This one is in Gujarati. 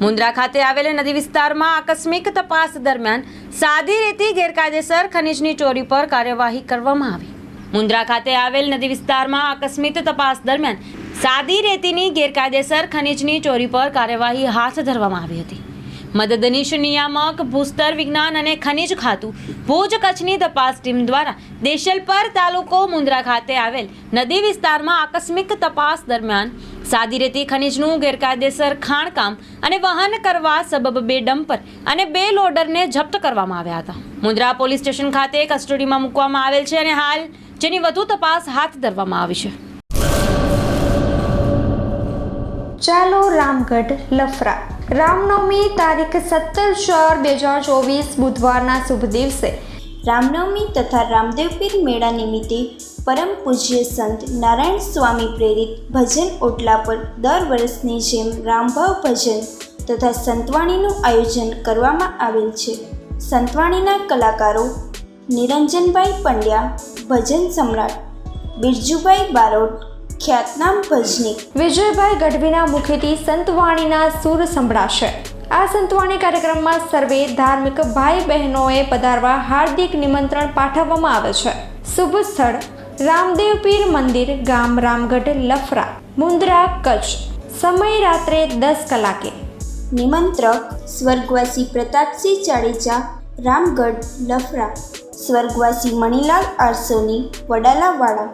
મુન્દ્રા ખાતે આવેલ નદી વિસ્તારમાં આકસ્મિક તપાસ દરમિયાન સાદી રેતી ગેરકાયદેસર ખનીજની ચોરી પર કાર્યવાહી કરવામાં આવી. મુન્દ્રા ખાતે આવેલ નદી વિસ્તારમાં આકસ્મિક તપાસ દરમિયાન સાદી રેતીની ગેરકાયદેસર ખનીજની ચોરી પર કાર્યવાહી હાથ ધરવામાં આવી હતી. મદદનીશ નિયામક, ભૂસ્તર વિજ્ઞાન અને ખનિજ ખાતું, ભુજ કચ્છની તપાસ ટીમ દ્વારા દેશલપર તાલુકો મુન્દ્રા ખાતે આવેલ નદી વિસ્તારમાં આકસ્મિક તપાસ દરમિયાન સાદી રેતી ખનીજનું ગેરકાયદેસર ખાણકામ અને વહન કરવા સબબ બે ડમ્પર અને બે લોડરને જપ્ત કરવામાં આવ્યા હતા. મુન્દ્રા પોલીસ સ્ટેશન ખાતે કસ્ટડીમાં મૂકવામાં આવેલ છે અને હાલ જેની વધુ તપાસ હાથ ધરવામાં આવી છે. ચાલો રામગઢ લફરા. રામનવમી તારીખ સત્તર ચાર બે હજાર ચોવીસ બુધવારના શુભ દિવસે રામનવમી તથા રામદેવપીર મેળા નિમિત્તે પરમ પૂજ્ય સંત નારાયણ સ્વામી પ્રેરિત ભજન ઓટલા પર દર વર્ષની જેમ રામભાવ ભજન તથા સંતવાણીનું આયોજન કરવામાં આવેલ છે. સંતવાણીના કલાકારો નિરંજનભાઈ પંડ્યા, ભજન સમ્રાટ બિરજુભાઈ બારોટ, ખ્યાતનામ ભજની વિજયભાઈ ગઢવીના મુખેથી સંતવાણીના સૂર સંભળાશે. આ સંતવાણી કાર્યક્રમમાં સર્વે ધાર્મિક ભાઈ બહેનોએ પધારવા હાર્દિક નિમંત્રણ પાઠવવામાં આવે છે. શુભ સ્થળ, રામદેવ પીર મંદિર, ગામ રામગઢ, લફરા મુન્દ્રા કચ્છ. સમય રાત્રે દસ કલાકે. નિમંત્રક, સ્વર્ગવાસી પ્રતાપસિંહ જાડેજા, રામગઢ, લફરા. સ્વર્ગવાસી મણિલાલ આરસોની, વડાલાવાળા.